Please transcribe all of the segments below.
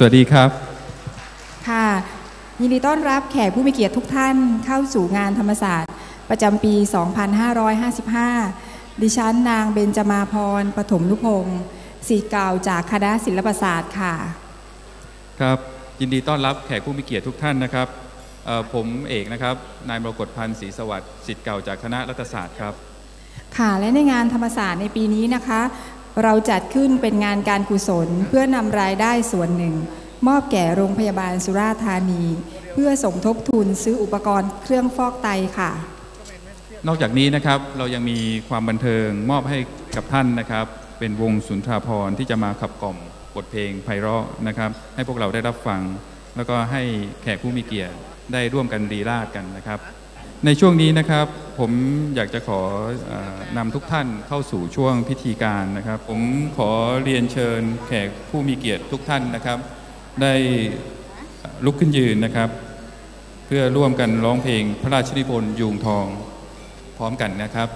สวัสดีครับ ค่ะ ยินดีต้อนรับแขกผู้มีเกียรติทุกท่านเข้าสู่งานธรรมศาสตร์ ประจำปี 2555 ดิฉันนางเบญจมาพรปฐมนุพงศ์ศิษย์เก่าจากคณะศิลปศาสตร์ค่ะ ครับ ยินดีต้อนรับแขกผู้มีเกียรติทุกท่านนะครับเอ่อผมเอกนะครับ นายมรกตพันธ์ศรีสวัสดิ์สิทธิ์เก่าจากคณะรัฐศาสตร์ครับ ค่ะ และในงานธรรมศาสตร์ในปีนี้นะคะ เราจัดขึ้นเป็นงานการกุศลเพื่อนำรายได้ส่วนหนึ่ง มอบแก่โรงพยาบาลสุราษฎร์ธานี เพื่อสมทบทุนซื้ออุปกรณ์เครื่องฟอกไตค่ะ นอกจากนี้นะครับเรายังมีความบันเทิงมอบให้กับท่านนะครับ เป็นวงสุนทราพรณ์ที่จะมาขับกล่อมบทเพลงไพเราะนะครับ ให้พวกเราได้รับฟัง แล้วก็ให้แขกผู้มีเกียรติได้ร่วมกันรีราดกันนะครับ ในช่วงนี้นะครับผมอยากจะขออนำทุกท่านเข้าสู่ช่วงพิธีการนะครับ ผมขอเรียนเชิญแขกผู้มีเกียรติทุกท่านนะครับ ได้ลุกขึ้นยืนนะครับ เพื่อร่วมกันร้องเพลงพระราชนิพนธ์ยุงทองพร้อมกันนะครับ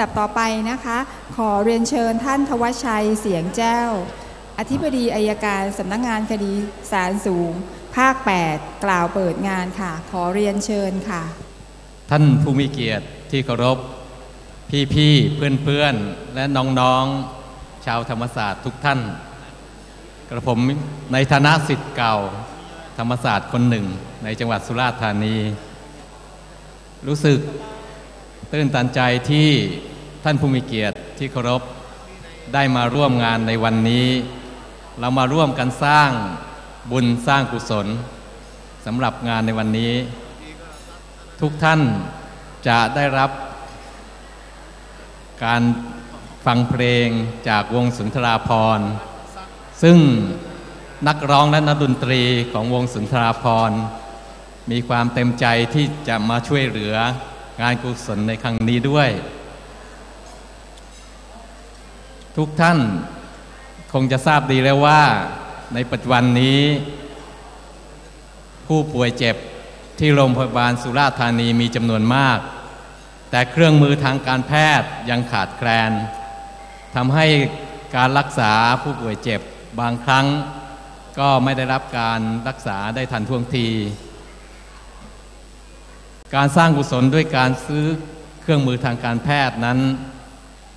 ำดับต่อไปนะคะ ขอเรียนเชิญท่านทวชัยเสียงแจ้ว อธิบดีอายการสำนักงงานคดีศาลสูง ภาค 8 กล่าวเปิดงานค่ะ ขอเรียนเชิญค่ะ ท่านผู้มีเกียรติที่เคารพ พี่ๆ เพื่อนๆ และน้องๆ ชาวธรรมศาสตร์ทุกท่าน กระผมในฐานะสิทธิ์เก่า ธรรมศาสตร์คนหนึ่ง ในจังหวัดสุราษฎร์ธานี รู้สึกตื้นตันใจที่ ท่านผู้มีเกียรติที่เคารพได้มาร่วมงานในวันนี้ เรามาร่วมกันสร้างบุญสร้างกุศลสำหรับงานในวันนี้ ทุกท่านจะได้รับการฟังเพลงจากวงสุนทราพรซึ่งนักร้องและนักดนตรีของวงสุนทราพรมีความเต็มใจที่จะมาช่วยเหลืองานกุศลในครั้งนี้ด้วย ทุกท่านคงจะทราบดีแล้วว่า ในปัจจุบันนี้ ผู้ป่วยเจ็บที่โรงพยาบาลสุราษฎร์ธานีมีจำนวนมาก แต่เครื่องมือทางการแพทย์ยังขาดแคลนทำให้การรักษาผู้ป่วยเจ็บบางครั้ง ก็ไม่ได้รับการรักษาได้ทันท่วงที การสร้างกุศลด้วยการซื้อเครื่องมือทางการแพทย์นั้น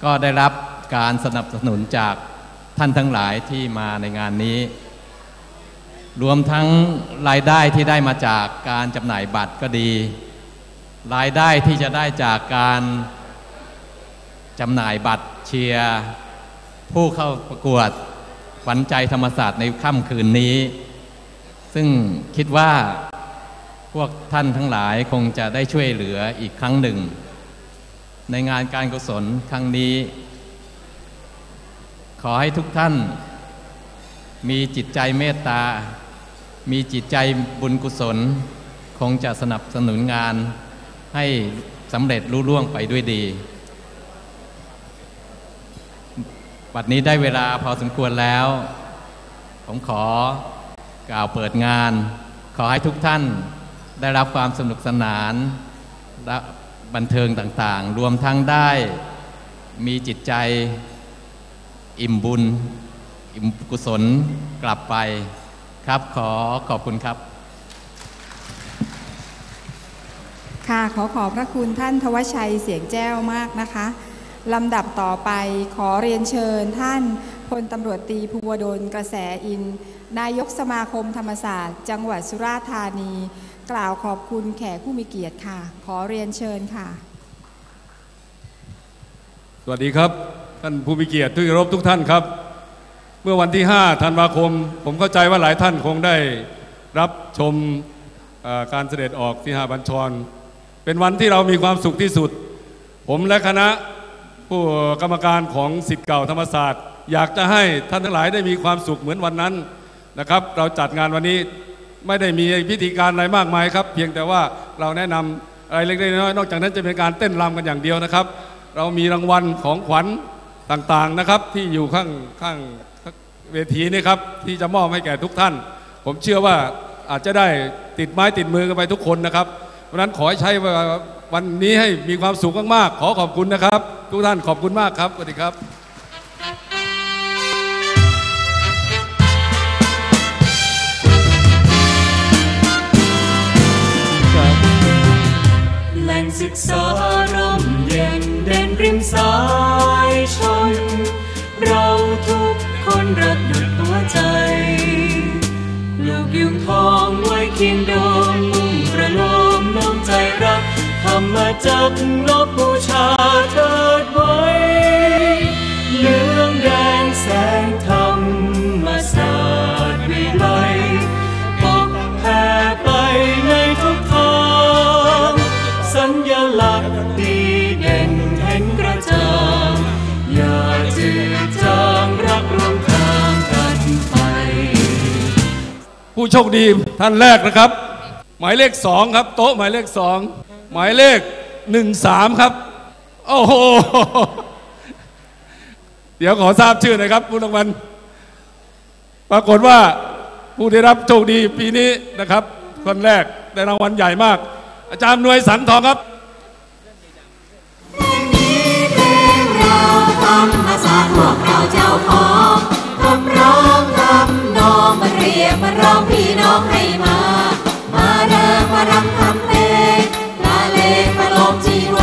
ก็ได้รับ การสนับสนุนจากท่านทั้งหลายที่มาในงานนี้ รวมทั้งรายได้ที่ได้มาจากการจำหน่ายบัตรก็ดี รายได้ที่จะได้จากการจำหน่ายบัตรเชียร์ผู้เข้าประกวดขวัญใจธรรมศาสตร์ในค่ำคืนนี้ ซึ่งคิดว่าพวกท่านทั้งหลายคงจะได้ช่วยเหลืออีกครั้งหนึ่ง ในงานการกุศลครั้งนี้ ขอให้ทุกท่าน มีจิตใจเมตตา มีจิตใจบุญกุศล คงจะสนับสนุนงาน ให้สำเร็จรุ่ล่วงไปด้วยดี บัดนี้ได้เวลาพอสมควรแล้ว ผมขอกล่าวเปิดงาน ขอให้ทุกท่านได้รับความสนุกสนานและบันเทิงต่างๆ รวมทั้งได้มีจิตใจ อิ่มบุญ อิ่มกุศลกลับไปครับขอขอบคุณครับ ค่ะขอขอบพระคุณท่านทวชชัยเสียงแจ้วมากนะคะลำดับต่อไปขอเรียนเชิญท่านพลตำรวจตีภูวดลกระแสอิน นายกสมาคมธรรมศาสตร์ จังหวัดสุราษฎร์ธานี กล่าวขอบคุณแขกผู้มีเกียรติค่ะ ขอเรียนเชิญค่ะ สวัสดีครับ ท่านผู้มีเกียรติทุกรบทุกท่านครับ เมื่อวันที่ 5 ธันวาคม ผมเข้าใจว่าหลายท่านคงได้รับชมการเสด็จออกที่หาบัญชร เป็นวันที่เรามีความสุขที่สุด ผมและคณะผู้กรรมการของสิทธิ์เก่าธรรมศาสตร์ อยากจะให้ท่านทั้งหลายได้มีความสุขเหมือนวันนั้นนะครับ เราจัดงานวันนี้ไม่ได้มีพิธีการอะไรมากมายครับ เพียงแต่ว่าเราแนะนำอะไรเล็กๆน้อยๆนอกจากนั้นจะเป็นการเต้นรำกันอย่างเดียวนะครับ เรามีรางวัลของขวัญ ต่างๆนะครับที่อยู่ข้างข้างเวทีนี่ครับที่จะมอบให้แก่ทุกท่าน ผมเชื่อว่าอาจจะได้ติดไม้ติดมือกันไปทุกคนนะครับ เพราะฉะนั้นขอให้ใช้วันนี้ให้มีความสุขมากๆ ขอขอบคุณนะครับ ทุกท่านขอบคุณมากครับสวัสดีครับ แหล่งศึกษาร่มเย็นเด่น ริมสายชน เราทุกคนรักหยุดหัวใจ ลูกยุงทองไว้เคียงโดมมุ่งประโลมน้อมใจรักธรรมจักรนบบูชาเธอไว้ ผู้โชคดีท่านแรกนะครับ หมายเลขสองครับ โต๊ะหมายเลขสองหมายเลขหนึ่งสามครับ โอ้โห เดี๋ยวขอทราบชื่อหน่อยครับผู้รางวัลปรากฏว่าผู้ได้รับโชคดีปีนี้นะครับ คนแรกได้รางวัลใหญ่มาก อาจารย์นวยสันทองครับเราธรรมศาสตร์พวกเราเจ้าของทำร้อง มาเรียกมาร้องพี่น้องให้มา มาเริงมารำทำเพลงลาเลงมาลมจีว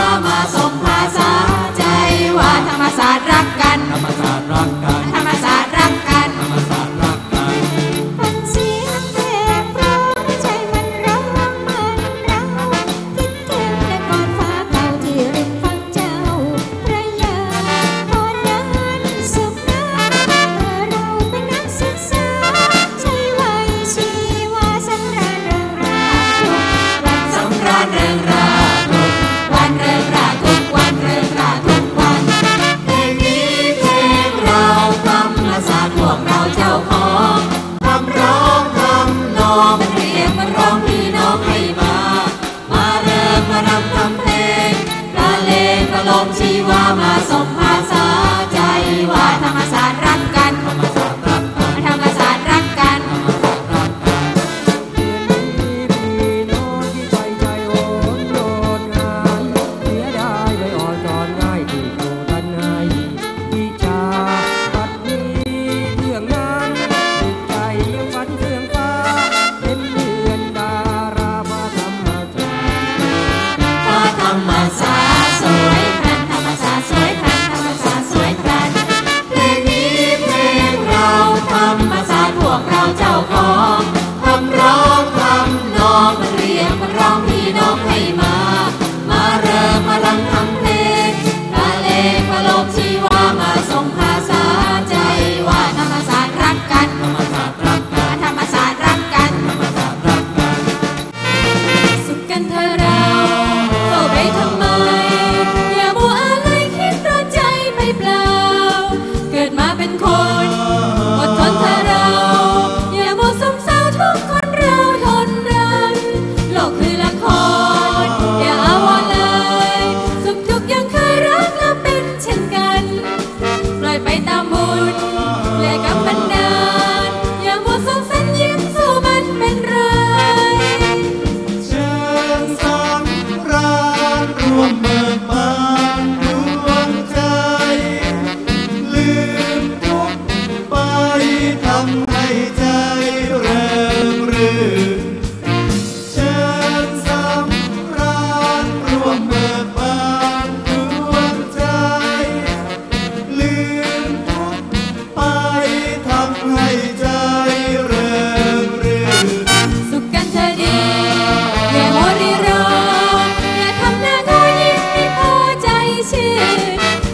ชื่อ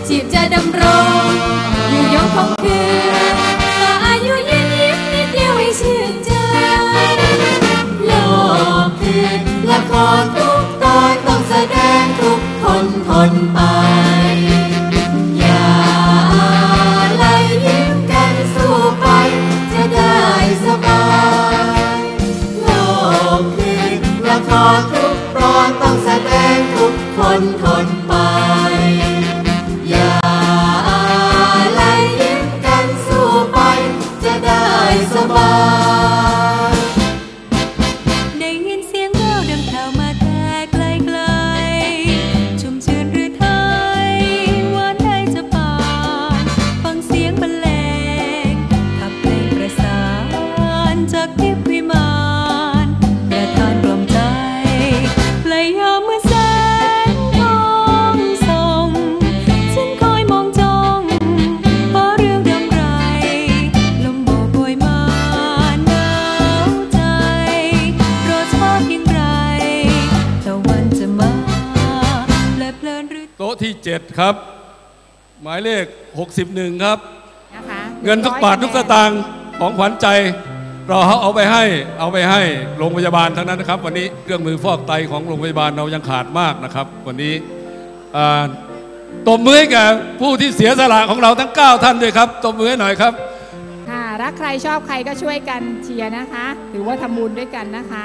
ชีพจะดำรงอยู่ยงคงคืน 7 ครับ หมายเลข 61 ครับ นะคะเงินทุกบาททุกสตางค์ของขวัญใจ เราเอาไปให้เอาไปให้โรงพยาบาลทั้งนั้นนะครับ วันนี้เครื่องมือฟอกไตของโรงพยาบาลเรายังขาดมากนะครับ วันนี้ตบมือให้แก่ผู้ที่เสียสละของเราทั้ง 9 ท่านด้วยครับตบมือหน่อยครับ ค่ะรักใครชอบใครก็ช่วยกันเชียร์นะคะหรือว่าทำบุญด้วยกันนะคะ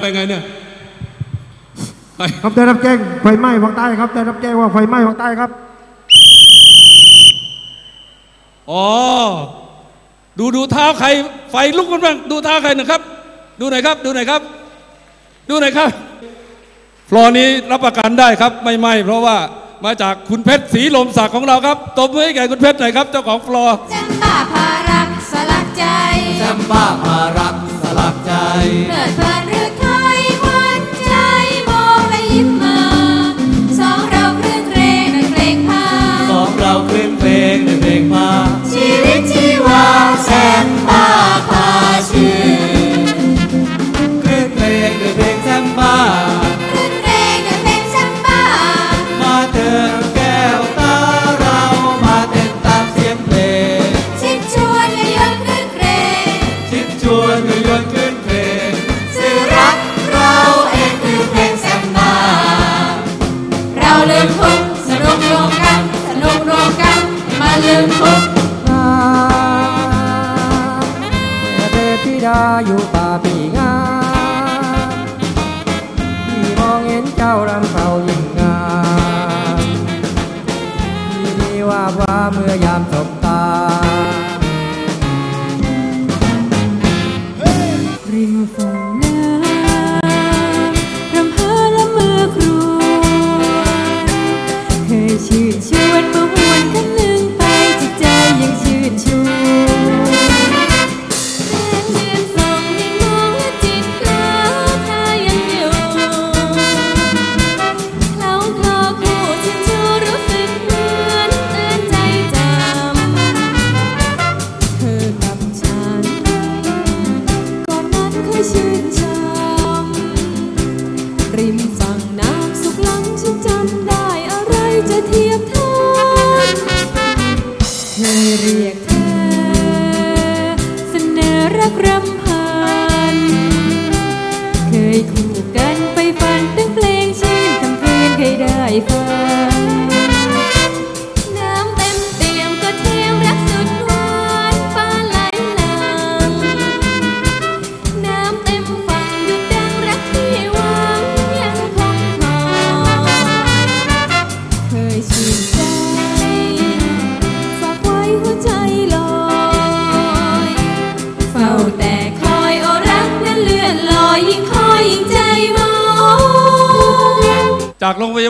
ไปไงเนี่ยครับได้รับแจ้งไฟไหม้ภาคใต้ครับได้รับแจ้งว่าไฟไหม้ภาคใต้ครับอ๋อดูดูเท้าใคร ไฟลุกมันบ้างดูเท้าใครนะครับ ดูหน่อยครับ ดูหน่อยครับ ดูหน่อยครับฟลอร์นี้รับประกันได้ครับไม่ไหม้เพราะว่ามาจากคุณเพชรสีลมศักดิ์ของเราครับตบมือให้แก่คุณเพชรหน่อยครับ เจ้าของฟลอร์จำบ้าพารักสลักใจจำบ้าพารักสลักใจเกิดเพื่อ ดาอยู่ป่าปีงาที่มองเห็นเจ้ารำเผายิ่งงามที่มีว่าว่าเมื่อยามสบ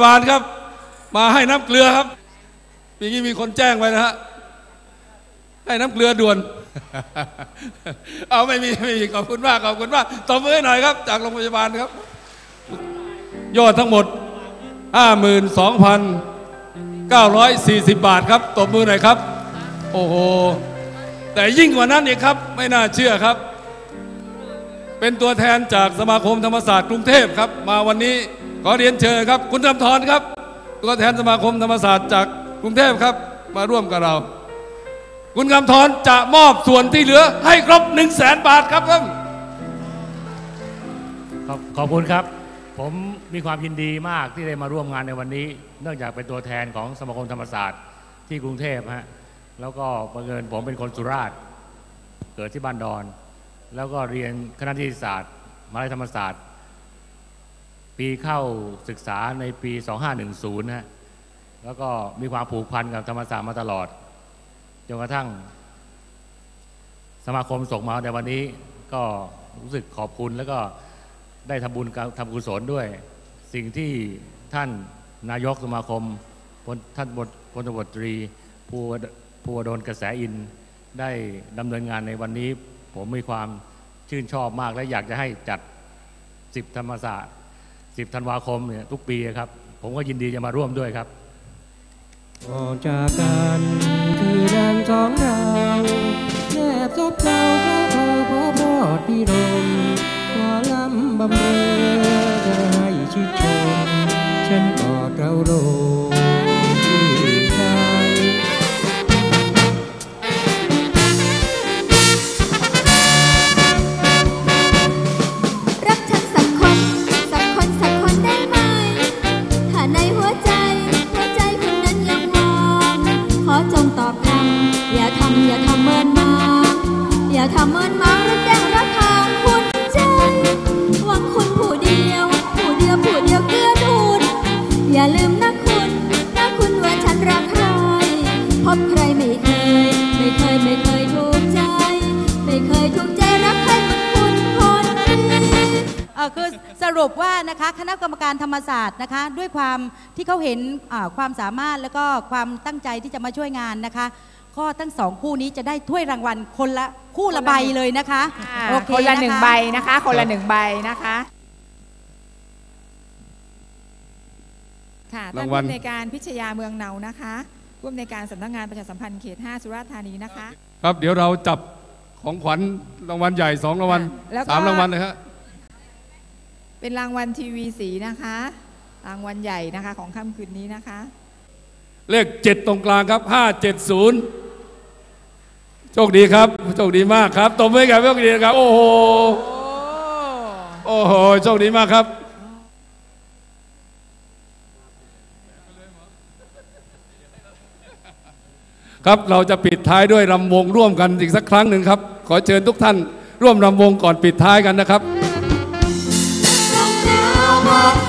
บาลครับ มาให้น้ำเกลือครับปีนี้มีคนแจ้งไว้นะฮะให้น้ำเกลือด่วน เอาไม่มีไม่มีขอบคุณมากขอบคุณมากตบมือให้หน่อยครับ จากโรงพยาบาลครับ ยอดทั้งหมด 52,940 บาทครับตบมือหน่อยครับ โอ้โห แต่ยิ่งกว่านั้นอีกครับ ไม่น่าเชื่อครับ เป็นตัวแทนจากสมาคมธรรมศาสตร์กรุงเทพครับ มาวันนี้ ขอเรียนเชิญครับ คุณธรรมทรครับ ตัวแทนสมาคมธรรมศาสตร์จากกรุงเทพครับ มาร่วมกับเรา คุณคำทรจะมอบส่วนที่เหลือให้ครบ1 0 0 0 0แสนบาทครับท่านขอบขอบคุณครับ ผมมีความยินดีมากที่ได้มาร่วมงานในวันนี้ เนื่องจากเป็นตัวแทนของสมาคมธรรมศาสตร์ที่กรุงเทพฮะแล้วก็บังเอิญผมเป็นคนสุราษฎร์เกิดที่บ้านดอน แล้วก็เรียนคณะนิติศาสตร์มหาวิทยาลัยธรรมศาสตร์ ปีเข้าศึกษาในปี 2510ฮะแล้วก็มีความผูกพันกับธรรมศาสตร์มาตลอดจนกระทั่ง สมาคมส่งมาในวันนี้ก็รู้สึกขอบคุณแล้วก็ได้ทำบุญทำกุศลด้วย สิ่งที่ท่านนายกสมาคมท่านบทพลตำรวจตรีภูวดภูวดลกระแสอินได้ดำเนินงานในวันนี้ ผมมีความชื่นชอบมากและอยากจะให้จัด10ธรรมศาสตร์ 10ธันวาคมเนี่ยทุกปีครับ ผมก็ยินดีจะมาร่วมด้วยครับ ออกจากกันคือดังสองเราแนบซบเราพระโพพอพอดพี่รมขอลำบำเรอจะให้ชิดชม ฉันกอดเราโล อจงตอบคำอย่าทำอย่าทำเมินมา อย่าทำเมินมาแล้วแจ้งรักทางคุณใจหวังคุณผู้เดียว ผู้เดียวผู้เดียวเกื้อดูลอย่าลืมนะคุณนะคุณว่าฉันรักใคร พบใครไม่เคย ไม่เคยไม่เคยถูกใจ ไม่เคยถูกใจรักใครเหมือนคุณคนนี้เอ่อคือ สรุปว่านะคะคณะกรรมการธรรมศาสตร์นะคะ ด้วยความที่เขาเห็นอ่าความสามารถแล้วก็ความตั้งใจที่จะมาช่วยงานนะคะ ก็ทั้งสองคู่นี้จะได้ถ้วยรางวัลคนละคู่ละใบเลยนะคะอ่าโอเคคนละหนึ่งคใบนะคะ คนละหนึ่งใบนะคะค่ะท่านรางวัลผู้อำนวยการพิชยาเมืองเนานะคะผู้อำนวยการสำนักงานประชาสัมพันธ์เขต 5 สุราษฎร์ธานีนะคะ ครับเดี๋ยวเราจับของขวัญรางวัลใหญ่สองรางวัลแล้วก็สามรางวัลเลยครับ เป็นรางวัลทีวีสีนะคะ รางวัลใหญ่นะคะของค่ำคืนนี้นะคะ เลขเจ็ดตรงกลางครับห้าเจ็ดศูนย์โชคดีครับ โชคดีมากครับตบมือให้กับโชคดีนะครับ โอ้โห โอ้โห โชคดีมากครับอครับเราจะปิดท้ายด้วยรำวงร่วมกันอีกสักครั้งหนึ่งครับ ขอเชิญทุกท่านร่วมรำวงก่อนปิดท้ายกันนะครับ ค